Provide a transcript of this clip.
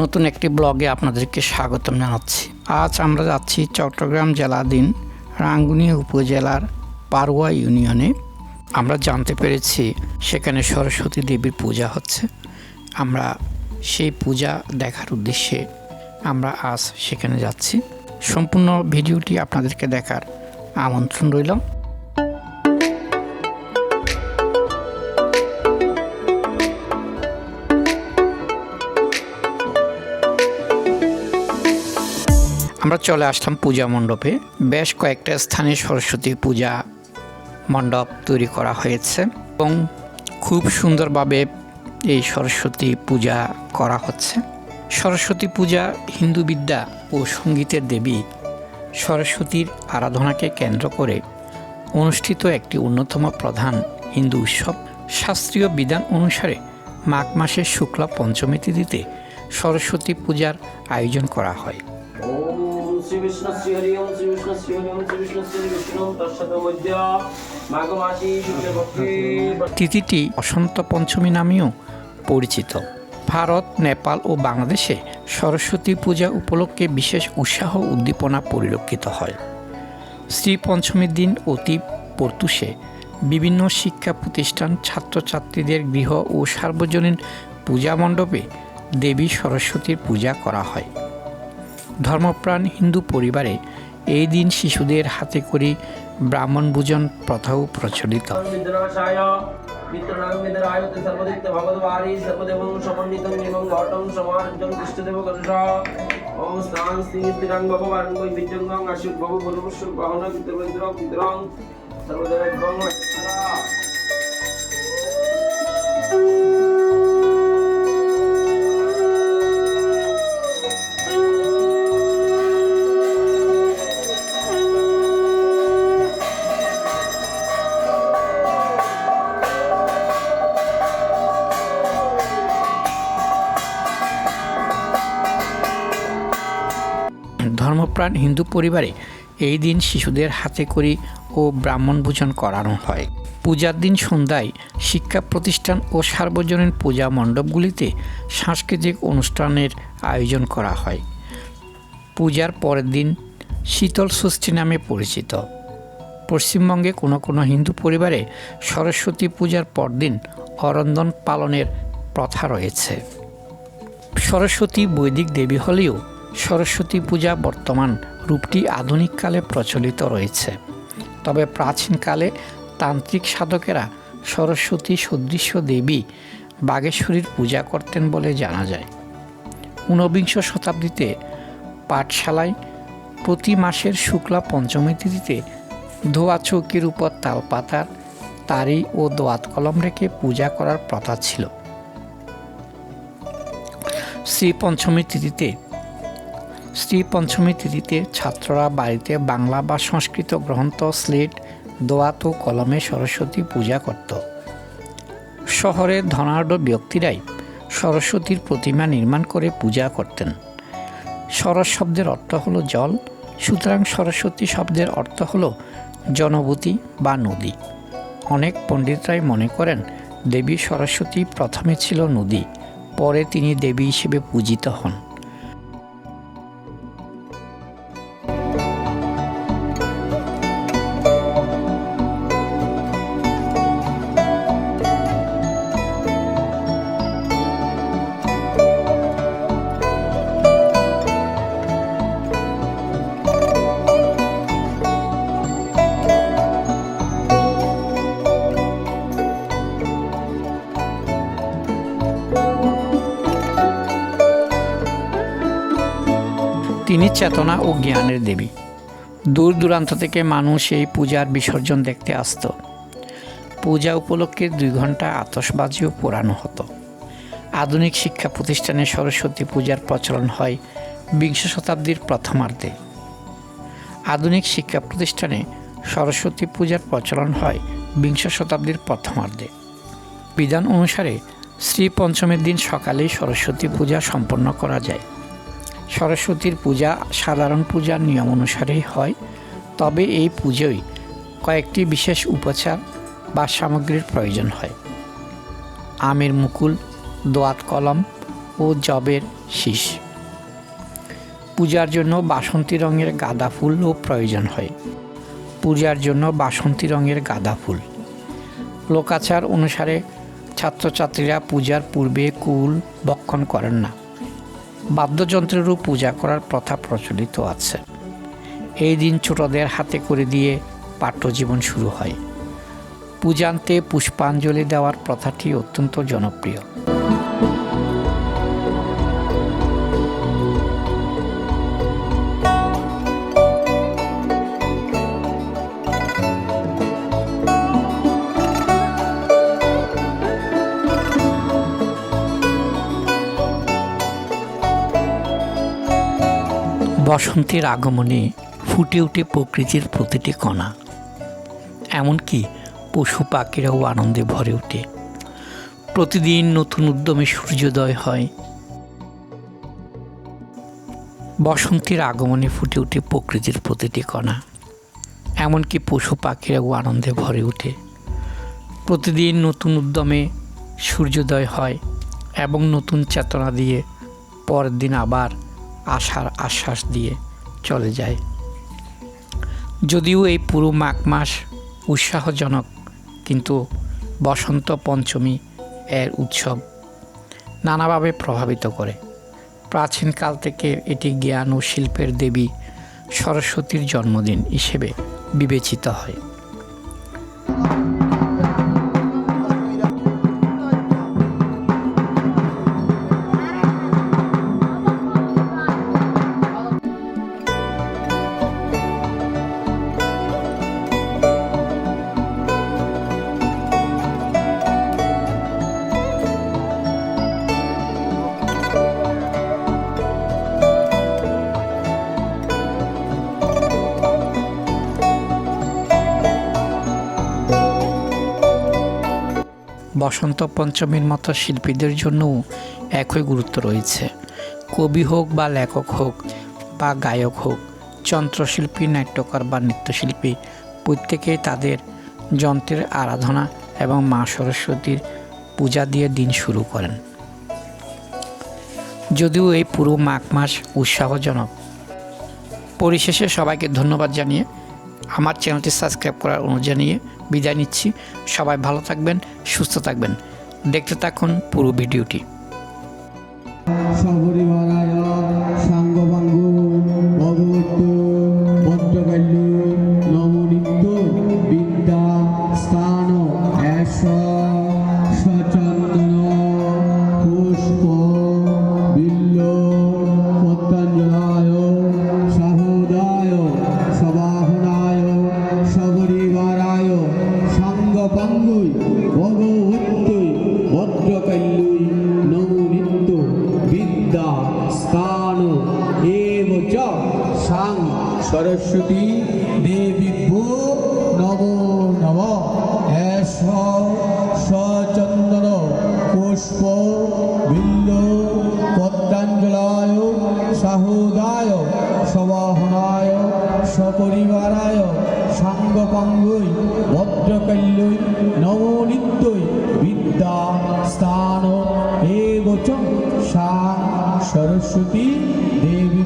নতুন একটি ব্লগে আপনাদেরকে স্বাগতম জানাচ্ছি। আজ আমরা যাচ্ছি চট্টগ্রাম জেলাধীন রাঙ্গুনিয়া উপজেলার পারুয়া ইউনিয়নে। আমরা জানতে পেরেছি সেখানে সরস্বতী দেবীর পূজা হচ্ছে। আমরা সেই পূজা দেখার উদ্দেশ্যে আমরা আজ সেখানে যাচ্ছি। সম্পূর্ণ ভিডিওটি আপনাদেরকে দেখার আমন্ত্রণ রইল। চলে আসলাম পূজা মণ্ডপে। বেশ কয়েকটা স্থানে সরস্বতী পূজা মণ্ডপ তৈরি করা হয়েছে এবং খুব সুন্দরভাবে এই সরস্বতী পূজা করা হচ্ছে। সরস্বতী পূজা হিন্দু বিদ্যা ও সঙ্গীতের দেবী সরস্বতীর আরাধনাকে কেন্দ্র করে অনুষ্ঠিত একটি অন্যতম প্রধান হিন্দু উৎসব। শাস্ত্রীয় বিধান অনুসারে মাঘ মাসের শুক্লা পঞ্চমী তিথিতে সরস্বতী পূজার আয়োজন করা হয়। তিথিটি অসন্ত পঞ্চমী নামেও পরিচিত। ভারত, নেপাল ও বাংলাদেশে সরস্বতী পূজা উপলক্ষে বিশেষ উৎসাহ উদ্দীপনা পরিলক্ষিত হয়। শ্রী পঞ্চমীর দিন অতি পর্তুষে বিভিন্ন শিক্ষা প্রতিষ্ঠান, ছাত্রছাত্রীদের গৃহ ও সার্বজনীন পূজা মণ্ডপে দেবী সরস্বতীর পূজা করা হয়। ধর্মপ্রাণ হিন্দু পরিবারে এই দিন শিশুদের হাতে করে ব্রাহ্মণ ভোজন প্রথাও প্রচলিত। ওম স্নান শ্রী তিরং ভগবান বৈ বিজঙ্গং আশুক ভব বলবশ্য গহন পিতৃ পিতরং ধর্মপ্রাণ হিন্দু পরিবারে এই দিন শিশুদের হাতে করি ও ব্রাহ্মণ ভোজন করানো হয়। পূজার দিন সন্ধ্যায় শিক্ষা প্রতিষ্ঠান ও সার্বজনীন পূজা মণ্ডপগুলিতে সাংস্কৃতিক অনুষ্ঠানের আয়োজন করা হয়। পূজার পরের দিন শীতল ষষ্ঠী নামে পরিচিত। পশ্চিমবঙ্গে কোনো কোনো হিন্দু পরিবারে সরস্বতী পূজার পরদিন অরন্দন পালনের প্রথা রয়েছে। সরস্বতী বৈদিক দেবী হলেও সরস্বতী পূজা বর্তমান রূপটি আধুনিককালে প্রচলিত রয়েছে। তবে প্রাচীনকালে তান্ত্রিক সাধকেরা সরস্বতী সদৃশ্য দেবী বাগেশ্বরীর পূজা করতেন বলে জানা যায়। ঊনবিংশ শতাব্দীতে পাঠশালায় প্রতি মাসের শুক্লা পঞ্চমী তিথিতে ধোয়া চৌকির উপর তালপাতার তারি ও দোয়াত কলম রেখে পূজা করার প্রথা ছিল। শ্রী পঞ্চমী তিথিতে শ্রী পঞ্চমী তিথিতে ছাত্ররা বাড়িতে বাংলা বা সংস্কৃত গ্রন্থ, স্লেট, দোয়াত ও কলমে সরস্বতী পূজা করত। শহরের ধনাঢ্য ব্যক্তিরাই সরস্বতীর প্রতিমা নির্মাণ করে পূজা করতেন। সরস শব্দের অর্থ হলো জল, সুতরাং সরস্বতী শব্দের অর্থ হলো জনবতী বা নদী। অনেক পণ্ডিতরাই মনে করেন, দেবী সরস্বতী প্রথমে ছিল নদী, পরে তিনি দেবী হিসেবে পূজিত হন। তিনি চেতনা ও জ্ঞানের দেবী। দূর দূরান্ত থেকে মানুষ এই পূজার বিসর্জন দেখতে আসত। পূজা উপলক্ষে দুই ঘণ্টা আতসবাজিও পোড়ানো হতো। আধুনিক শিক্ষা প্রতিষ্ঠানে সরস্বতী পূজার প্রচলন হয় বিংশ শতাব্দীর প্রথমার্ধে। আধুনিক শিক্ষা প্রতিষ্ঠানে সরস্বতী পূজার প্রচলন হয় বিংশ শতাব্দীর প্রথমার্ধে। বিধান অনুসারে শ্রী পঞ্চমীর দিন সকালেই সরস্বতী পূজা সম্পন্ন করা যায়। সরস্বতীর পূজা সাধারণ পূজার নিয়ম অনুসারেই হয়, তবে এই পুজোয় কয়েকটি বিশেষ উপচার বা সামগ্রীর প্রয়োজন হয়। আমের মুকুল, দোয়াত কলম ও জবের শীষ। পূজার জন্য বাসন্তী রঙের গাঁদা ফুলও প্রয়োজন হয়। পূজার জন্য বাসন্তী রঙের গাঁদা ফুল। লোকাচার অনুসারে ছাত্রছাত্রীরা পূজার পূর্বে কুল বক্ষণ করেন না। বাদ্যযন্ত্রেরও পূজা করার প্রথা প্রচলিত আছে। এই দিন ছোটদের হাতে করে দিয়ে পাঠ্যজীবন শুরু হয়। পূজান্তে পুষ্পাঞ্জলি দেওয়ার প্রথাটি অত্যন্ত জনপ্রিয়। বসন্তের আগমনে ফুটে ওঠে প্রকৃতির প্রতিটি কণা। এমনকি পশু পাখিরাও আনন্দে ভরে ওঠে। প্রতিদিন নতুন উদ্যমে সূর্যোদয় হয়। বসন্তের আগমনে ফুটে ওঠে প্রকৃতির প্রতিটি কণা। এমনকি পশু পাখিরাও আনন্দে ভরে ওঠে। প্রতিদিন নতুন উদ্যমে সূর্যোদয় হয় এবং নতুন চেতনা দিয়ে পরের দিন আবার আশার আশ্বাস দিয়ে চলে যায়। যদিও এই পুরো মাঘ মাস উৎসাহজনক, কিন্তু বসন্ত পঞ্চমী এর উৎসব নানাভাবে প্রভাবিত করে। প্রাচীনকাল থেকে এটি জ্ঞান ও শিল্পের দেবী সরস্বতীর জন্মদিন হিসেবে বিবেচিত হয়। বসন্ত পঞ্চমীর মতো শিল্পীদের জন্যও একই গুরুত্ব রয়েছে। কবি হোক বা লেখক হোক বা গায়ক হোক, যন্ত্রশিল্পী, নাট্যকার বা নৃত্যশিল্পী, প্রত্যেকেই তাদের যন্ত্রের আরাধনা এবং মা সরস্বতীর পূজা দিয়ে দিন শুরু করেন। যদিও এই পুরো মাঘ মাস উৎসাহজনক। পরিশেষে সবাইকে ধন্যবাদ জানিয়ে আমার চ্যানেলটি সাবস্ক্রাইব করার জানিয়ে বিদায় নিচ্ছি। সবাই ভালো থাকবেন সুস্থ থাকবেন। দেখতে থাকুন পুরো ভিডিওটি। সাং সরস্বতী দেবী দেবীভ্যো নব নব সচন্দন পুষ্প বিল্ল পদ্মাঞ্জলায় সাহুদায় সবাহনায় সপরিবারায় সাঙ্গপাঙ্গই ভদ্রকাল্যই নবনিত্যই বিদ্যা স্থান এব চ সা সরস্বতী দেবী